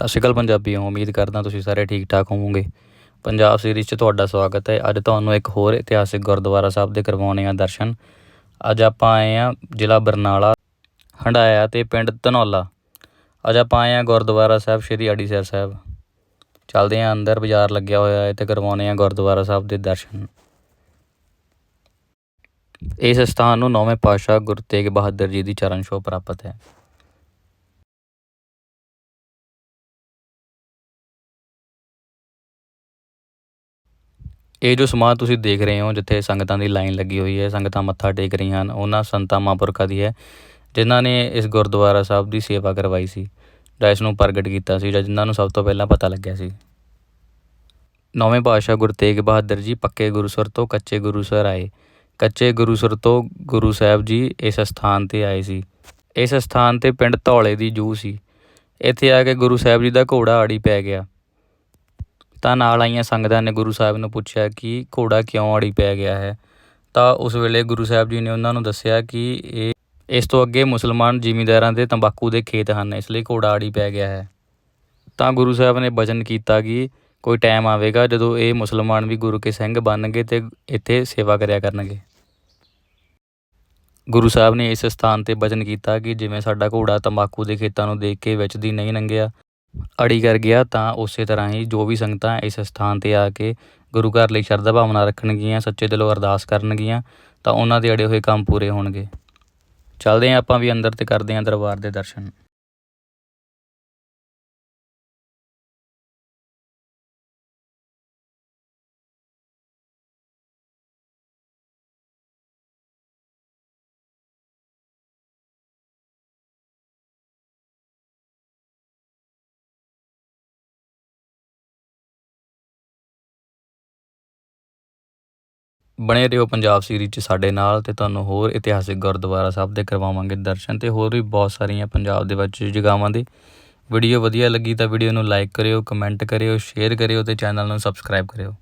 ਸਤਿ ਸ਼੍ਰੀ ਅਕਾਲ ਪੰਜਾਬੀਓ, ਉਮੀਦ ਕਰਦਾ ਤੁਸੀਂ ਸਾਰੇ ਠੀਕ ਠਾਕ ਹੋਵੋਗੇ। ਪੰਜਾਬ ਸੀਰੀਜ਼ 'ਚ ਤੁਹਾਡਾ ਸਵਾਗਤ ਹੈ। ਅੱਜ ਤੁਹਾਨੂੰ ਇੱਕ ਹੋਰ ਇਤਿਹਾਸਿਕ ਗੁਰਦੁਆਰਾ ਸਾਹਿਬ ਦੇ ਕਰਵਾਉਣੇ ਆ ਦਰਸ਼ਨ। ਅੱਜ ਆਪਾਂ ਆਏ ਆ ਜ਼ਿਲ੍ਹਾ ਬਰਨਾਲਾ ਹੰਡਾਇਆ ਤੇ ਪਿੰਡ ਧਨੌਲਾ। ਅੱਜ ਆਪਾਂ ਆਏ ਆ ਗੁਰਦੁਆਰਾ ਸਾਹਿਬ ਸ਼੍ਰੀ ਅੜੀਸਰ ਸਾਹਿਬ। ਚੱਲਦੇ ਆ ਅੰਦਰ, ਬਾਜ਼ਾਰ ਲੱਗਿਆ ਹੋਇਆ ਹੈ ਤੇ ਕਰਵਾਉਣੇ ਆ ਗੁਰਦੁਆਰਾ ਸਾਹਿਬ ਦੇ ਦਰਸ਼ਨ। ਇਸ ਸਥਾਨ ਨੂੰ ਨੌਵੇਂ ਪਾਤਸ਼ਾਹ ਗੁਰੂ ਤੇਗ ਬਹਾਦਰ ਜੀ ਦੀ ਚਰਨ ਛੋਹ ਪ੍ਰਾਪਤ ਹੈ। ਇਹ ਜੋ ਸਮਾਂ ਤੁਸੀਂ ਦੇਖ ਰਹੇ ਹੋ, ਜਿੱਥੇ ਸੰਗਤਾਂ ਦੀ ਲਾਈਨ ਲੱਗੀ ਹੋਈ ਹੈ, ਸੰਗਤਾਂ ਮੱਥਾ ਟੇਕ ਰਹੀਆਂ ਹਨ, ਉਹਨਾਂ ਸੰਤਾਂ ਮਹਾਂਪੁਰਖਾਂ ਦੀ ਹੈ, ਜਿਨ੍ਹਾਂ ਨੇ ਇਸ ਗੁਰਦੁਆਰਾ ਸਾਹਿਬ ਦੀ ਸੇਵਾ ਕਰਵਾਈ ਸੀ, ਜਾਂ ਇਸ ਨੂੰ ਪ੍ਰਗਟ ਕੀਤਾ ਸੀ, ਜਾਂ ਜਿਨ੍ਹਾਂ ਨੂੰ ਸਭ ਤੋਂ ਪਹਿਲਾਂ ਪਤਾ ਲੱਗਿਆ ਸੀ। ਨੌਵੇਂ ਪਾਤਸ਼ਾਹ ਗੁਰੂ ਤੇਗ ਬਹਾਦਰ ਜੀ ਪੱਕੇ ਗੁਰੂਸਰ ਤੋਂ ਕੱਚੇ ਗੁਰੂਸਰ ਆਏ। ਕੱਚੇ ਗੁਰੂਸਰ ਤੋਂ ਗੁਰੂ ਸਾਹਿਬ ਜੀ ਇਸ ਸਥਾਨ ਤੇ ਆਏ ਸੀ। ਇਸ ਸਥਾਨ ਤੇ ਪਿੰਡ ਧੌਲੇ ਦੀ ਜੂਹ ਸੀ। ਇੱਥੇ ਆ ਕੇ ਗੁਰੂ ਸਾਹਿਬ ਜੀ ਦਾ ਘੋੜਾ ਆੜੀ ਪੈ ਗਿਆ। ਤਾਂ ਨਾਲ ਆਈਆਂ ਸੰਗਤਾਂ ਨੇ ਗੁਰੂ ਸਾਹਿਬ ਨੂੰ ਪੁੱਛਿਆ ਕਿ ਘੋੜਾ ਕਿਉਂ ਅੜੀ ਪੈ ਗਿਆ ਹੈ? ਤਾਂ ਉਸ ਵੇਲੇ ਗੁਰੂ ਸਾਹਿਬ ਜੀ ਨੇ ਉਹਨਾਂ ਨੂੰ ਦੱਸਿਆ ਕਿ ਇਹ, ਇਸ ਤੋਂ ਅੱਗੇ ਮੁਸਲਮਾਨ ਜ਼ਿਮੀਂਦਾਰਾਂ ਦੇ ਤੰਬਾਕੂ ਦੇ ਖੇਤ ਹਨ, ਇਸ ਲਈ ਘੋੜਾ ਅੜੀ ਪੈ ਗਿਆ ਹੈ। ਤਾਂ ਗੁਰੂ ਸਾਹਿਬ ਨੇ ਵਚਨ ਕੀਤਾ ਕਿ ਕੋਈ ਟਾਈਮ ਆਵੇਗਾ ਜਦੋਂ ਇਹ ਮੁਸਲਮਾਨ ਵੀ ਗੁਰੂ ਕੇ ਸਿੰਘ ਬਣਨਗੇ ਤੇ ਇੱਥੇ ਸੇਵਾ ਕਰਿਆ ਕਰਨਗੇ। ਗੁਰੂ ਸਾਹਿਬ ਨੇ ਇਸ ਸਥਾਨ ਤੇ ਵਚਨ ਕੀਤਾ ਕਿ ਜਿਵੇਂ ਸਾਡਾ ਘੋੜਾ ਤੰਬਾਕੂ ਦੇ ਖੇਤਾਂ ਨੂੰ ਦੇਖ ਕੇ ਵਿੱਚ ਦੀ ਨਹੀਂ ਲੰਘਿਆ ਅੜੀ ਕਰ ਗਿਆ ਤਾਂ ਉਸੇ ਤਰ੍ਹਾਂ ਹੀ ਜੋ ਵੀ ਸੰਗਤਾਂ ਇਸ ਸਥਾਨ ਤੇ ਆ ਕੇ ਗੁਰੂ ਘਰ ਲਈ ਸ਼ਰਧਾ ਭਾਵਨਾ ਰੱਖਣਗੀਆਂ, ਸੱਚੇ ਦਿਲੋਂ ਅਰਦਾਸ ਕਰਨਗੀਆਂ, ਤਾਂ ਉਹਨਾਂ ਦੇ ਅੜੇ ਹੋਏ ਕੰਮ ਪੂਰੇ ਹੋਣਗੇ। ਚੱਲਦੇ ਹਾਂ ਆਪਾਂ ਵੀ ਅੰਦਰ ਤੇ ਕਰਦੇ ਹਾਂ ਦਰਬਾਰ ਦੇ ਦਰਸ਼ਨ। ਬਣੇ ਰਹੋ ਪੰਜਾਬ ਸੀਰੀਜ਼ 'ਚ ਸਾਡੇ ਨਾਲ ਤੇ ਤੁਹਾਨੂੰ ਹੋਰ ਇਤਿਹਾਸਿਕ ਗੁਰਦੁਆਰਾ ਸਾਹਿਬ ਦੇ ਕਰਵਾਵਾਂਗੇ ਦਰਸ਼ਨ ਤੇ ਹੋਰ ਵੀ ਬਹੁਤ ਸਾਰੀਆਂ ਪੰਜਾਬ ਦੇ ਵਿੱਚ ਜਗ੍ਹਾਵਾਂ ਦੇ। ਵੀਡੀਓ ਵਧੀਆ ਲੱਗੀ ਤਾਂ ਵੀਡੀਓ ਨੂੰ ਲਾਈਕ ਕਰਿਓ ਕਮੈਂਟ ਕਰਿਓ ਸ਼ੇਅਰ ਕਰਿਓ ਤੇ ਚੈਨਲ ਨੂੰ ਸਬਸਕ੍ਰਾਈਬ ਕਰਿਓ।